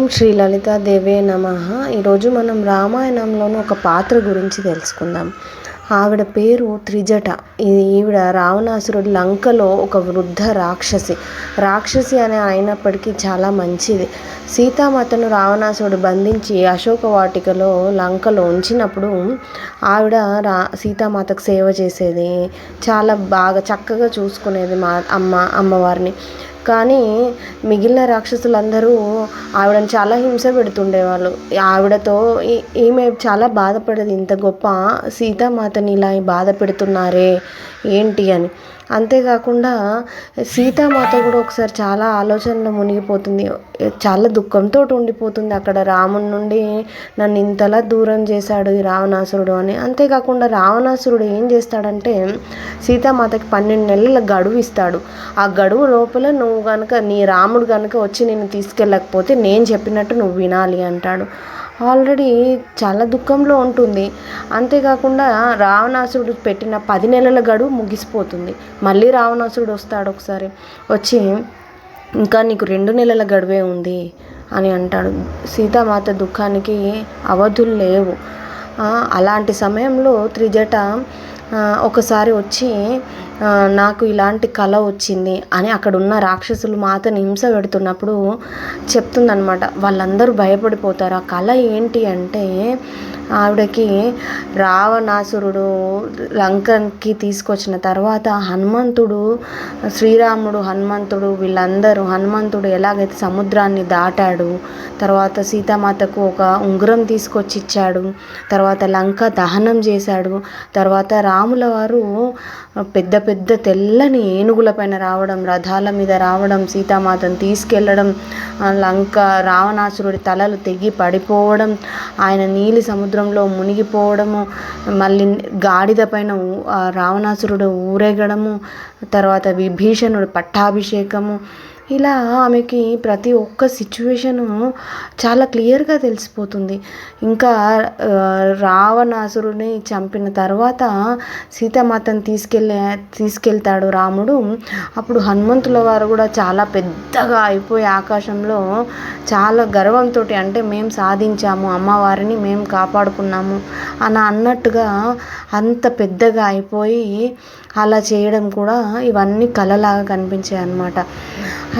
ఓం శ్రీ లలితాదేవే నమ. ఈరోజు మనం రామాయణంలోని ఒక పాత్ర గురించి తెలుసుకుందాం. ఆవిడ పేరు త్రిజట. ఈవిడ రావణాసురుడు లంకలో ఒక వృద్ధ రాక్షసి. రాక్షసి అనే అయినప్పటికీ చాలా మంచిది. సీతామాతను రావణాసురుడు బంధించి అశోక వాటికలో లంకలో ఉంచినప్పుడు ఆవిడ రా సీతామాతకు సేవ చేసేది. చాలా బాగా చక్కగా చూసుకునేది మా అమ్మ అమ్మవారిని. కానీ మిగిలిన రాక్షసులందరూ ఆవిడని చాలా హింస పెడుతుండేవాళ్ళు. ఆవిడతో ఈ- ఈమె చాలా బాధపడేది ఇంత గొప్ప సీతామాతని ఇలా బాధ పెడుతున్నారే ఏంటి అని. అంతేకాకుండా సీతామాత కూడా ఒకసారి చాలా ఆలోచనలో మునిగిపోతుంది. చాలా దుఃఖంతో ఉండిపోతుంది అక్కడ. రాముని నుండి నన్ను ఇంతలా దూరం చేశాడు ఈ రావణాసురుడు అని. అంతేకాకుండా రావణాసురుడు ఏం చేస్తాడంటే సీతామాతకి పన్నెండు నెలల గడువు ఇస్తాడు. ఆ గడువు లోపల నువ్వు కనుక నీ రాముడు కనుక వచ్చి నేను తీసుకెళ్ళకపోతే నేను చెప్పినట్టు నువ్వు వినాలి అంటాడు. ఆల్రెడీ చాలా దుఃఖంలో ఉంటుంది. అంతేకాకుండా రావణాసురుడు పెట్టిన పది నెలల గడువు ముగిసిపోతుంది. మళ్ళీ రావణాసురుడు వస్తాడు ఒకసారి. వచ్చి ఇంకా నీకు రెండు నెలల గడువే ఉంది అని అంటాడు. సీతామాత దుఃఖానికి అవధులు లేవు. అలాంటి సమయంలో త్రిజట ఒకసారి వచ్చి నాకు ఇలాంటి కళ వచ్చింది అని అక్కడ ఉన్న రాక్షసులు మాతను హింస పెడుతున్నప్పుడు చెప్తుందనమాట వాళ్ళందరూ భయపడిపోతారు. ఆ కళ ఏంటి అంటే ఆవిడకి రావణాసురుడు లంకకి తీసుకొచ్చిన తర్వాత హనుమంతుడు శ్రీరాముడు హనుమంతుడు వీళ్ళందరూ హనుమంతుడు ఎలాగైతే సముద్రాన్ని దాటాడు తర్వాత సీతామాతకు ఒక ఉంగరం తీసుకొచ్చి ఇచ్చాడు తర్వాత లంక దహనం చేశాడు తర్వాత రాముల వారు పెద్ద పెద్ద తెల్లని ఏనుగుల పైన రావడం రథాల మీద రావడం సీతామాతను తీసుకెళ్ళడం లంక రావణాసురుడి తలలు తెగి పడిపోవడం ఆయన నీలి సముద్రంలో మునిగిపోవడము మళ్ళీ గాడిద పైన రావణాసురుడు ఊరేగడము తర్వాత విభీషణుడు పట్టాభిషేకము ఇలా ఆమెకి ప్రతి ఒక్క సిచ్యువేషను చాలా క్లియర్గా తెలిసిపోతుంది. ఇంకా రావణాసురుని రావణాసురుడిని చంపిన తర్వాత సీతామాతను తీసుకెళ్ళే తీసుకెళ్తాడు రాముడు. అప్పుడు హనుమంతుల వారు కూడా చాలా పెద్దగా అయిపోయి ఆకాశంలో చాలా గర్వంతో అంటే మేము సాధించాము అమ్మవారిని మేము కాపాడుకున్నాము అని అన్నట్టుగా అంత పెద్దగా అయిపోయి అలా చేయడం కూడా ఇవన్నీ కలలాగా కనిపించాయి అన్నమాట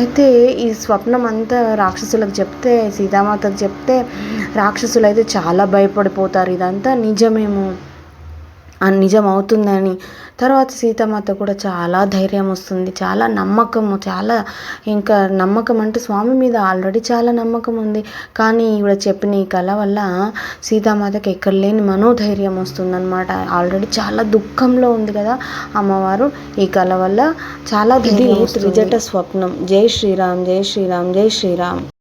అయితే ఈ స్వప్నం అంతా రాక్షసులకు చెప్తే సీతామాతకు చెప్తే రాక్షసులు అయితే చాలా భయపడిపోతారు. ఇదంతా నిజమేమో? నిజం అవుతుందని. తర్వాత సీతామాత కూడా చాలా ధైర్యం వస్తుంది చాలా నమ్మకము చాలా ఇంకా నమ్మకం అంటే స్వామి మీద ఆల్రెడీ చాలా నమ్మకం ఉంది. కానీ ఈవిడ చెప్పిన ఈ కళ వల్ల సీతామాతకి ఎక్కడ లేని మనోధైర్యం వస్తుందన్నమాట. ఆల్రెడీ చాలా దుఃఖంలో ఉంది కదా అమ్మవారు ఈ కళ వల్ల చాలా ధైర్యం త్రిజట స్వప్నం. జై శ్రీరామ్ జై శ్రీరామ్ జై శ్రీరామ్.